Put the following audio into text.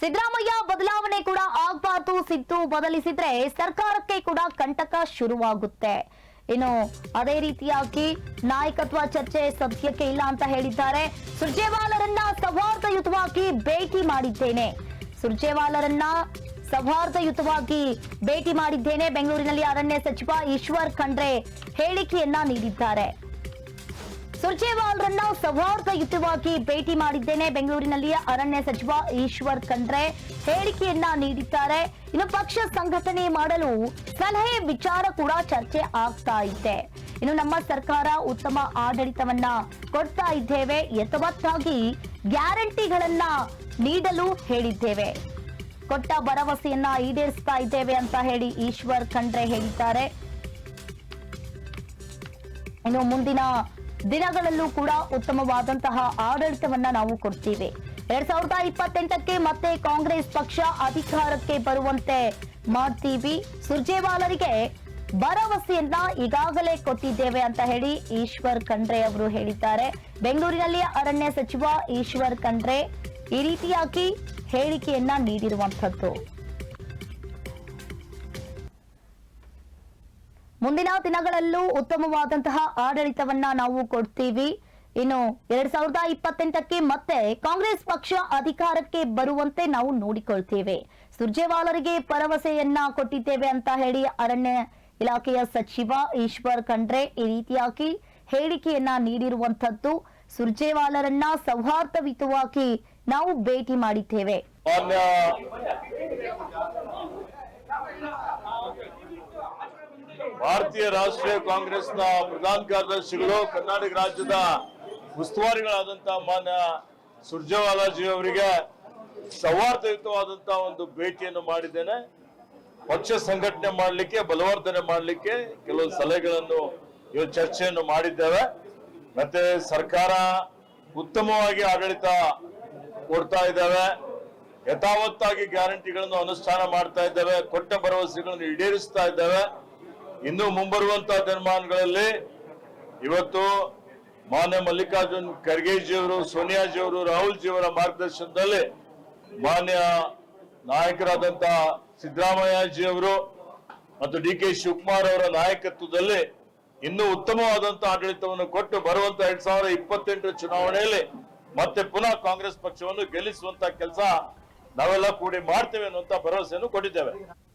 ಸಿದ್ದರಾಮಯ್ಯ ಬದಲಾವಣೆ ಕೂಡ ಆಗ್ಬಾರ್ದು, ಸಿದ್ದು ಬದಲಿಸಿದ್ರೆ ಸರ್ಕಾರಕ್ಕೆ ಕೂಡ ಕಂಟಕ ಶುರುವಾಗುತ್ತೆ. ಇನ್ನು ಅದೇ ರೀತಿಯಾಗಿ ನಾಯಕತ್ವ ಚರ್ಚೆ ಸದ್ಯಕ್ಕೆ ಇಲ್ಲ ಅಂತ ಹೇಳಿದ್ದಾರೆ. ಸುರ್ಜೇವಾಲರನ್ನ ಸೌಹಾರ್ದಯುತವಾಗಿ ಭೇಟಿ ಮಾಡಿದ್ದೇನೆ. ಸುರ್ಜೇವಾಲರನ್ನ ಸೌಹಾರ್ದಯುತವಾಗಿ ಭೇಟಿ ಮಾಡಿದ್ದೇನೆ. ಬೆಂಗಳೂರಿನಲ್ಲಿ ಅರಣ್ಯ ಸಚಿವ ಈಶ್ವರ್ ಖಂಡ್ರೆ ಹೇಳಿಕೆಯನ್ನ ನೀಡಿದ್ದಾರೆ. ಸುರ್ಜೇವಾಲ್ರನ್ನ ಸೌಹಾರ್ದಯುತವಾಗಿ ಭೇಟಿ ಮಾಡಿದ್ದೇನೆ. ಬೆಂಗಳೂರಿನಲ್ಲಿ ಅರಣ್ಯ ಸಚಿವ ಈಶ್ವರ್ ಖಂಡ್ರೆ ಹೇಳಿಕೆಯನ್ನ ನೀಡಿದ್ದಾರೆ. ಇನ್ನು ಪಕ್ಷ ಸಂಘಟನೆ ಮಾಡಲು ಸಲಹೆ ವಿಚಾರ ಕೂಡ ಚರ್ಚೆ ಆಗ್ತಾ ಇದೆ. ಇನ್ನು ನಮ್ಮ ಸರ್ಕಾರ ಉತ್ತಮ ಆಡಳಿತವನ್ನ ಕೊಡ್ತಾ ಇದ್ದೇವೆ. ಯಥವತ್ತಾಗಿ ಗ್ಯಾರಂಟಿಗಳನ್ನ ನೀಡಲು ಹೇಳಿದ್ದೇವೆ. ಕೊಟ್ಟ ಭರವಸೆಯನ್ನ ಈಡೇರಿಸ್ತಾ ಇದ್ದೇವೆ ಅಂತ ಹೇಳಿ ಈಶ್ವರ್ ಖಂಡ್ರೆ ಹೇಳಿದ್ದಾರೆ. ಇನ್ನು ಮುಂದಿನ ದಿನಗಳಲ್ಲೂ ಕೂಡ ಉತ್ತಮವಾದಂತಹ ಆಡಳಿತವನ್ನ ನಾವು ಕೊಡ್ತೀವಿ. ಎರಡ್ ಸಾವಿರದ ಇಪ್ಪತ್ತೆಂಟಕ್ಕೆ ಮತ್ತೆ ಕಾಂಗ್ರೆಸ್ ಪಕ್ಷ ಅಧಿಕಾರಕ್ಕೆ ಬರುವಂತೆ ಮಾಡ್ತೀವಿ. ಸುರ್ಜೇವಾಲರಿಗೆ ಭರವಸೆಯನ್ನ ಈಗಾಗಲೇ ಕೊಟ್ಟಿದ್ದೇವೆ ಅಂತ ಹೇಳಿ ಈಶ್ವರ್ ಖಂಡ್ರೆ ಅವರು ಹೇಳಿದ್ದಾರೆ. ಬೆಂಗಳೂರಿನಲ್ಲಿ ಅರಣ್ಯ ಸಚಿವ ಈಶ್ವರ್ ಖಂಡ್ರೆ ಈ ರೀತಿಯಾಗಿ ಹೇಳಿಕೆಯನ್ನ ನೀಡಿರುವಂತದ್ದು ಮುಂದಿನ ದಿನಗಳಲ್ಲೂ ಉತ್ತಮವಾದಂತಹ ಆಡಳಿತವನ್ನ ನಾವು ಕೊಡ್ತೀವಿ. ಇನ್ನು ಎರಡ್ ಸಾವಿರದ ಇಪ್ಪತ್ತೆಂಟಕ್ಕೆ ಮತ್ತೆ ಕಾಂಗ್ರೆಸ್ ಪಕ್ಷ ಅಧಿಕಾರಕ್ಕೆ ಬರುವಂತೆ ನಾವು ನೋಡಿಕೊಳ್ತೇವೆ. ಸುರ್ಜೇವಾಲರಿಗೆ ಭರವಸೆಯನ್ನ ಕೊಟ್ಟಿದ್ದೇವೆ ಅಂತ ಹೇಳಿ ಅರಣ್ಯ ಇಲಾಖೆಯ ಸಚಿವ ಈಶ್ವರ್ ಖಂಡ್ರೆ ಈ ರೀತಿಯಾಗಿ ಹೇಳಿಕೆಯನ್ನ ನೀಡಿರುವಂತದ್ದು ಸುರ್ಜೇವಾಲರನ್ನ ಸೌಹಾರ್ದಯುತವಾಗಿ ನಾವು ಭೇಟಿ ಮಾಡಿದ್ದೇವೆ. ಭಾರತೀಯ ರಾಷ್ಟ್ರೀಯ ಕಾಂಗ್ರೆಸ್ನ ಪ್ರಧಾನ ಕಾರ್ಯದರ್ಶಿಗಳು, ಕರ್ನಾಟಕ ರಾಜ್ಯದ ಉಸ್ತುವಾರಿಗಳಾದಂತಹ ಮಾನ್ಯ ಸುರ್ಜೇವಾಲಾಜಿ ಅವರಿಗೆ ಸೌಹಾರ್ದಯುತವಾದಂತಹ ಒಂದು ಭೇಟಿಯನ್ನು ಮಾಡಿದ್ದೇನೆ. ಪಕ್ಷ ಸಂಘಟನೆ ಮಾಡಲಿಕ್ಕೆ, ಬಲವರ್ಧನೆ ಮಾಡಲಿಕ್ಕೆ ಕೆಲವು ಸಲಹೆಗಳನ್ನು ಇವತ್ತು ಚರ್ಚೆಯನ್ನು ಮಾಡಿದ್ದೇವೆ. ಮತ್ತೆ ಸರ್ಕಾರ ಉತ್ತಮವಾಗಿ ಆಡಳಿತ ಕೊಡ್ತಾ ಇದ್ದಾವೆ. ಯಥಾವತ್ತಾಗಿ ಗ್ಯಾರಂಟಿಗಳನ್ನು ಅನುಷ್ಠಾನ ಮಾಡ್ತಾ ಇದ್ದಾವೆ. ಕೊಟ್ಟ ಭರವಸೆಗಳನ್ನು ಈಡೇರಿಸ್ತಾ ಇದ್ದೇವೆ. ಇನ್ನು ಮುಂಬರುವಂತಹ ದಿನಮಾನಗಳಲ್ಲಿ ಇವತ್ತು ಮಾನ್ಯ ಮಲ್ಲಿಕಾರ್ಜುನ್ ಖರ್ಗೆಜಿಯವರು, ಸೋನಿಯಾಜಿಯವರು ರಾಹುಲ್ ಜಿಯವರ ಮಾರ್ಗದರ್ಶನದಲ್ಲಿ ಮಾನ್ಯ ನಾಯಕರಾದಂತಹ ಸಿದ್ದರಾಮಯ್ಯಜಿಯವರು ಮತ್ತು ಡಿ ಕೆ ಶಿವಕುಮಾರ್ ಅವರ ನಾಯಕತ್ವದಲ್ಲಿ ಇನ್ನೂ ಉತ್ತಮವಾದಂತಹ ಆಡಳಿತವನ್ನು ಕೊಟ್ಟು ಬರುವಂತ ಎರಡ್ ಸಾವಿರದ ಇಪ್ಪತ್ತೆಂಟರ ಚುನಾವಣೆಯಲ್ಲಿ ಮತ್ತೆ ಪುನಃ ಕಾಂಗ್ರೆಸ್ ಪಕ್ಷವನ್ನು ಗೆಲ್ಲಿಸುವಂತ ಕೆಲಸ ನಾವೆಲ್ಲ ಕೂಡಿ ಮಾಡ್ತೇವೆ ಅನ್ನುವಂತ ಭರವಸೆಯನ್ನು ಕೊಟ್ಟಿದ್ದೇವೆ.